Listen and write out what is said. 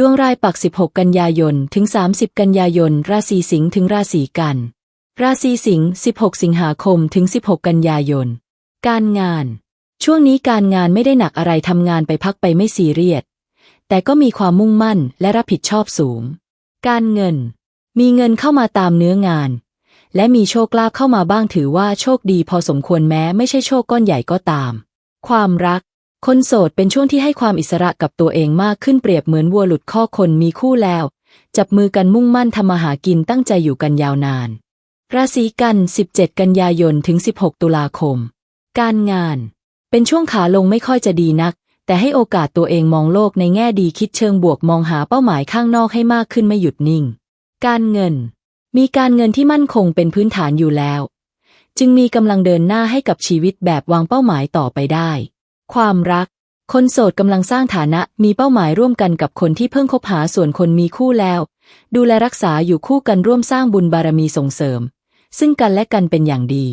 ดวงรายปัก 16 กันยายน ถึง 30 กันยายน ราศีสิงห์ถึงราศีกัน ราศีสิงห์ 16 สิงหาคม ถึง 16 กันยายน การงาน ช่วงนี้การงานไม่ได้หนักอะไรทำงานไปพักไปไม่ซีเรียส แต่ก็มีความมุ่งมั่นและรับผิดชอบสูง การเงิน มีเงินเข้ามาตามเนื้องาน และมีโชคลาภเข้ามาบ้างถือว่าโชคดีพอสมควรแม้ไม่ใช่โชคก้อนใหญ่ก็ตาม ความรัก คนโสดเป็นช่วงที่ให้ความอิสระกับตัวเองมากขึ้นเปรียบเหมือนวัวหลุดข้อคนมีคู่แล้ว จับมือกันมุ่งมั่นทำมาหากินตั้งใจอยู่กันยาวนาน ราศีกัน 17 กันยายนถึง 16 ตุลาคม การงาน เป็นช่วงขาลงไม่ค่อยจะดีนัก แต่ให้โอกาสตัวเองมองโลกในแง่ดีคิดเชิงบวกมองหาเป้าหมายข้างนอกให้มากขึ้นไม่หยุดนิ่ง การเงิน มีการเงินที่มั่นคงเป็นพื้นฐานอยู่แล้ว จึงมีกำลังเดินหน้าให้กับชีวิตแบบวางเป้าหมายต่อไปได้ ความรัก คนโสดกำลังสร้างฐานะมีเป้าหมายร่วมกันกับคนที่เพิ่งคบหาส่วนคนมีคู่แล้ว ดูแลรักษาอยู่คู่กันร่วมสร้างบุญบารมีส่งเสริม ซึ่งกันและกันเป็นอย่างดี